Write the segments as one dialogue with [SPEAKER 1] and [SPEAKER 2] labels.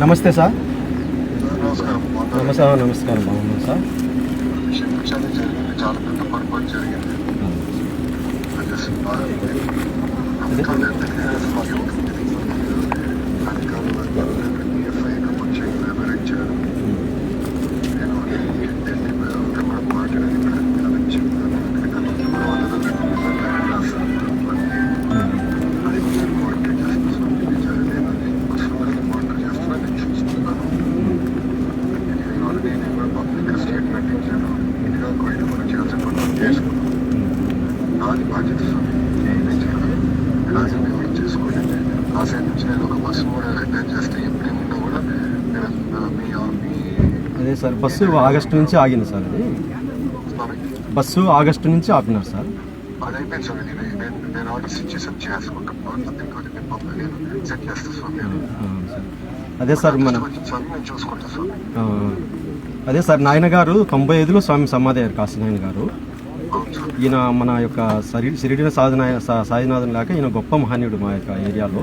[SPEAKER 1] నమస్తే. సార్.
[SPEAKER 2] నమస్కారం.
[SPEAKER 1] నమస్కారం. బాగున్నాం సార్?
[SPEAKER 2] చాలా పెద్ద పొరపాటు జరిగింది నుంచి నేను ఒక బస్సు కూడా రిటర్న్ చేస్తే ఎప్పుడేమున్నా కూడా నేను మీ మీ
[SPEAKER 1] అదే సార్ బస్సు ఆగస్టు నుంచి ఆగింది సార్ అది. బస్సు ఆగస్టు నుంచి ఆపినారు సార్.
[SPEAKER 2] అది అయిపోయింది స్వామి నేను నేను నేను ఆర్డర్స్ ఇచ్చేసాను చేసుకుంటాను నథింగ్ కాదు నేను పంప నేను సెట్ చేస్తాను స్వామి. నేను
[SPEAKER 1] ఆ, సార్. అదే సార్ మన అదే సార్ నాయన గారు తొంభై ఐదులో స్వామి సమాధి అయ్యారు కాశీ నాయన గారు. ఈయన మన యొక్క సరి సిరిడిన సాధన సా- సాయినాథన్ లాగా ఈయన గొప్ప మహనీయుడు మా యొక్క ఏరియాలో.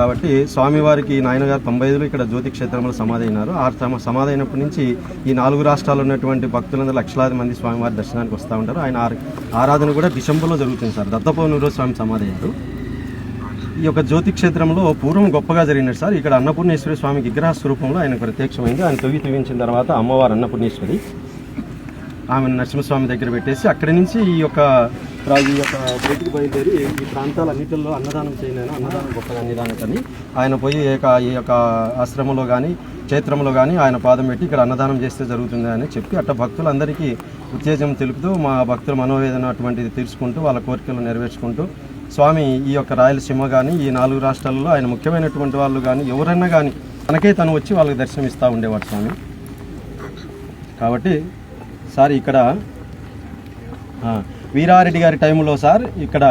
[SPEAKER 1] కాబట్టి స్వామివారికి నాయనగారు తొంభై ఐదులో ఇక్కడ జ్యోతి క్షేత్రంలో సమాధి అయినారు ఆ తమ సమాధి అయినప్పటి నుంచి ఈ నాలుగు రాష్ట్రాల్లో ఉన్నటువంటి భక్తులందరూ లక్షలాది మంది స్వామివారి దర్శనానికి వస్తూ ఉంటారు. ఆయన ఆరాధన కూడా డిసెంబర్లో జరుగుతుంది సార్. దత్తపౌర్ణమి స్వామి సమాధి అయ్యారు ఈ యొక్క జ్యోతి క్షేత్రంలో పూర్వం గొప్పగా జరిగినది సార్. ఇక్కడ అన్నపూర్ణేశ్వరి స్వామి విగ్రహ స్వరూపంలో ఆయన ప్రత్యక్షమైంది. ఆయన తొవి తవ్వించిన తర్వాత అమ్మవారు అన్నపూర్ణేశ్వరి ఆమె నరసింహస్వామి దగ్గర పెట్టేసి అక్కడి నుంచి ఈ యొక్క ఈ యొక్క బయటికి బయలుదేరి ఈ ప్రాంతాలన్నింటిలో అన్నదానం చేయలేను అన్నదానం గొప్పగా నిదానకని ఆయన పోయి ఈ యొక్క ఈ యొక్క ఆశ్రమంలో కానీ క్షేత్రంలో కానీ ఆయన పాదం పెట్టి ఇక్కడ అన్నదానం చేస్తే జరుగుతుంది అని చెప్పి అట్ట భక్తులందరికీ ఉత్తేజం తెలుపుతూ మా భక్తుల మనోవేదన అటువంటిది తీర్చుకుంటూ వాళ్ళ కోరికలు నెరవేర్చుకుంటూ స్వామి ఈ యొక్క రాయలసీమ కానీ ఈ నాలుగు రాష్ట్రాలలో ఆయన ముఖ్యమైనటువంటి వాళ్ళు కానీ ఎవరైనా కానీ తనకే తను వచ్చి వాళ్ళకి దర్శనం ఇస్తూ ఉండేవాడు స్వామి. కాబట్టి సార్ ఇక్కడ వీరారెడ్డి గారి టైంలో సార్ ఇక్కడ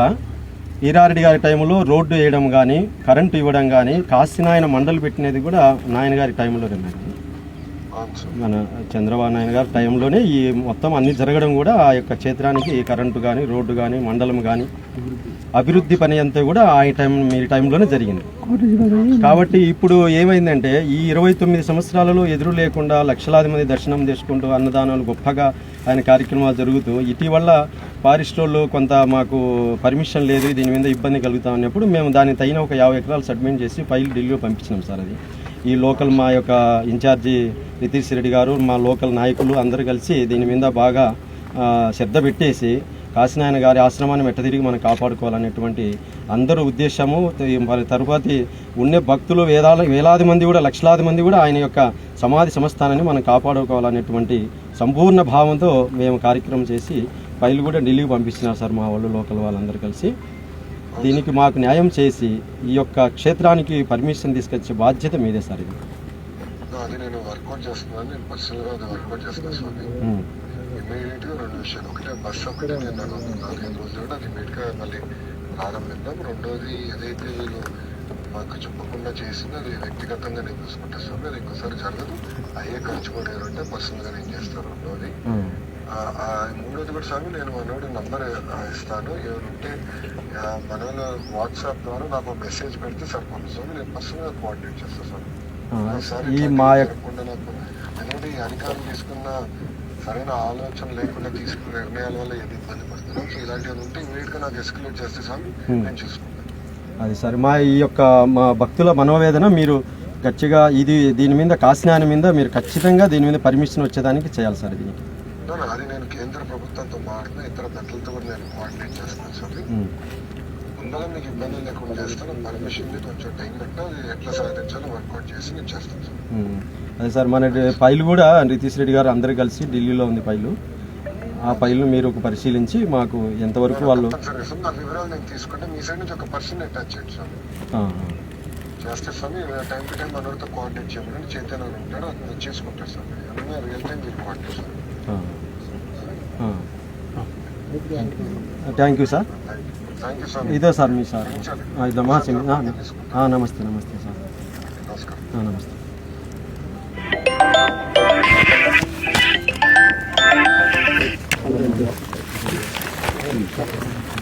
[SPEAKER 1] వీరారెడ్డి గారి టైంలో రోడ్డు వేయడం కానీ కరెంటు ఇవ్వడం కానీ కాశీనాయన మండలి పెట్టినది కూడా నాయన గారి టైంలో మేడం. మన చంద్రబాబు నాయుడు గారి టైంలోనే ఈ మొత్తం అన్ని జరగడం కూడా ఆ యొక్క క్షేత్రానికి కరెంటు కానీ రోడ్డు కానీ మండలం కానీ అభివృద్ధి పని అంతా కూడా ఆ టైం మీ టైంలోనే జరిగింది. కాబట్టి ఇప్పుడు ఏమైందంటే ఈ ఇరవై తొమ్మిది సంవత్సరాలలో ఎదురు లేకుండా లక్షలాది మంది దర్శనం చేసుకుంటూ అన్నదానాలు గొప్పగా ఆయన కార్యక్రమాలు జరుగుతూ ఇటీవల ఫారెస్టోళ్ళు కొంత మాకు పర్మిషన్ లేదు దీని మీద ఇబ్బంది కలుగుతా ఉన్నప్పుడు మేము దాని తగిన ఒక యాభై ఎకరాలు సబ్మిట్ చేసి ఫైల్ ఢిల్లీలో పంపించినాం సార్ అది. ఈ లోకల్ మా యొక్క ఇన్ఛార్జి నితీష్ రెడ్డి గారు మా లోకల్ నాయకులు అందరూ కలిసి దీని మీద బాగా శ్రద్ధ పెట్టేసి కాశీనాయన గారి ఆశ్రమాన్ని మెట్ట తిరిగి మనం కాపాడుకోవాలనేటువంటి అందరూ ఉద్దేశము. మరి తరువాతి ఉండే భక్తులు వేదాల వేలాది మంది కూడా లక్షలాది మంది కూడా ఆయన యొక్క సమాధి సంస్థానాన్ని మనం కాపాడుకోవాలనేటువంటి సంపూర్ణ భావంతో మేము కార్యక్రమం చేసి ఫైల్ కూడా ఢిల్లీకి పంపిస్తున్నారు సార్ మా వాళ్ళు లోకల్ వాళ్ళందరూ కలిసి. దీనికి మాకు న్యాయం చేసి ఈ యొక్క క్షేత్రానికి పర్మిషన్ తీసుకొచ్చే బాధ్యత మీదే సార్ ఇది.
[SPEAKER 2] అది నేను వర్కౌట్ చేస్తున్నాను. నేను పర్సనల్గా అది వర్కౌట్ స్వామి. రెండు విషయాలు. ఒకటే బస్ ఒకటే నేను నాలుగైదు రోజులు కూడా అది ఇమీడియట్గా మళ్ళీ ప్రారంభిద్దాం. రెండోది ఏదైతే వీళ్ళు మాకు చెప్పకుండా చేసిందో అది వ్యక్తిగతంగా నేను చూసుకుంటా స్వామి. అది ఇంకోసారి జరగదు. అయ్యే ఖర్చు కూడా ఏమంటే పర్సనల్గా నేను చేస్తాను రెండోది. మూడోది కూడా స్వామి నేను మనోడి నంబర్ ఇస్తాను. ఎవరుంటే ఆ, మనలో వాట్సాప్ ద్వారా నాకు మెసేజ్ పెడితే సరిపోతుంది స్వామి నేను పర్సనల్గా కోఆర్డినేట్ చేస్తాను స్వామి ఒకసారి
[SPEAKER 1] ఈ మా
[SPEAKER 2] జరగకుండా నాకు అనేది ఈ అధికారులు తీసుకున్న సరైన ఆలోచన లేకుండా తీసుకున్న నిర్ణయాల వల్ల ఏది ఇబ్బంది పడుతున్నాం సో ఇలాంటివి ఉంటే ఇమీడియట్గా నాకు ఎస్కలేట్ చేస్తే స్వామి
[SPEAKER 1] Hmm.
[SPEAKER 2] నేను చూసుకుంటాను.
[SPEAKER 1] అది సార్. మా ఈ యొక్క మా భక్తుల మనోవేదన మీరు గట్టిగా ఇది దీని మీద కాశీనాయన మీద మీరు ఖచ్చితంగా దీని మీద పర్మిషన్ వచ్చేదానికి చేయాలి సార్ దీనికి.
[SPEAKER 2] No, అది నేను కేంద్ర ప్రభుత్వంతో మాట్లాడిన ఇతర పెద్దలతో కూడా నేను కోఆర్డినేట్ చేస్తాను. స్వామి
[SPEAKER 1] ఉమ్.
[SPEAKER 2] ముందర మీకు ఇబ్బంది లేకుండా చేస్తాను. పర్మిషన్ కొంచెం టైం పెట్టినా అది ఎట్లా సాధించాలో వర్కౌట్ చేసి నేను చేస్తాను సార్.
[SPEAKER 1] అదే సార్ మన ఫైల్ కూడా నితీష్ రెడ్డి గారు అందరు కలిసి ఢిల్లీలో ఉంది ఫైలు. ఆ ఫైల్ను మీరు ఒక పరిశీలించి మాకు ఎంతవరకు వాళ్ళు
[SPEAKER 2] సార్ నా వివరాలు నేను తీసుకుంటే మీ సైడ్ నుంచి ఒక పర్సన్ అటాచ్ చేయండి
[SPEAKER 1] ఆ,
[SPEAKER 2] చేస్తే స్వామి టైం టు టైం మనతో కోఆర్డినేట్ చేయమని చైతన్య ఉంటాడు అతను చేసుకుంటాడు సార్. రియల్ టైం మీరు కోఆర్డినేట్ ಥ್ಯಾಂಕ್
[SPEAKER 1] ಯು ಸರ್ ಇದೆ ಸರ್
[SPEAKER 2] ಮೀ
[SPEAKER 1] ಸರ್ ಇದು ಮಹಾಸಿಂಗ್ ಹಾಂ ಹಾಂ ನಮಸ್ತೆ ನಮಸ್ತೆ ಸರ್ ಹಾಂ
[SPEAKER 2] ನಮಸ್ತೆ
[SPEAKER 1] Thank you.